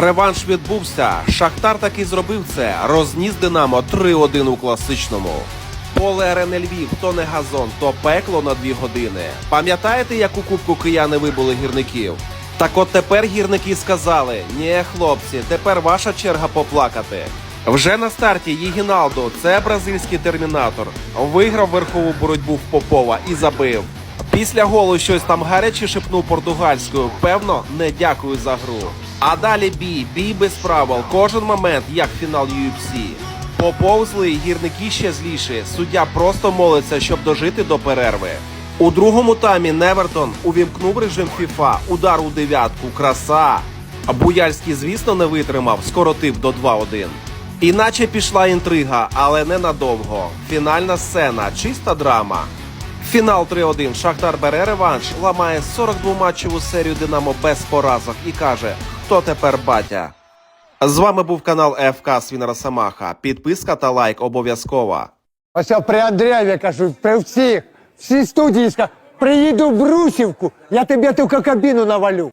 Реванш відбувся. Шахтар таки зробив це. Розніс Динамо 3-1 у класичному. Поле арени Львів, то не газон, то пекло на дві години. Пам'ятаєте, як у кубку кияни вибули гірників? Так от тепер гірники сказали: ні, хлопці, тепер ваша черга поплакати. Вже на старті Єгіналдо, це бразильський термінатор, виграв верхову боротьбу в Попова і забив. Після голу щось там гаряче шепнув португальською. Певно, не дякую за гру. А далі бій, бій без правил. Кожен момент, як фінал UFC. Поповзли гірники ще зліші. Суддя просто молиться, щоб дожити до перерви. У другому таймі Невертон увімкнув режим FIFA. Удар у дев'ятку. Краса. Буяльський, звісно, не витримав, скоротив до 2-1. Іначе пішла інтрига, але ненадовго. Фінальна сцена, чиста драма. Фінал 3-1. Шахтар бере реванш, ламає 42 матчеву серію Динамо без поразок і каже: хто тепер батя? З вами був канал ФК Свінера Самаха. Підписка та лайк обов'язкова. Ось я при Андрієві кажу, при всіх, всі студії, приїду в Брусівку, я тобі ту кабіну навалю.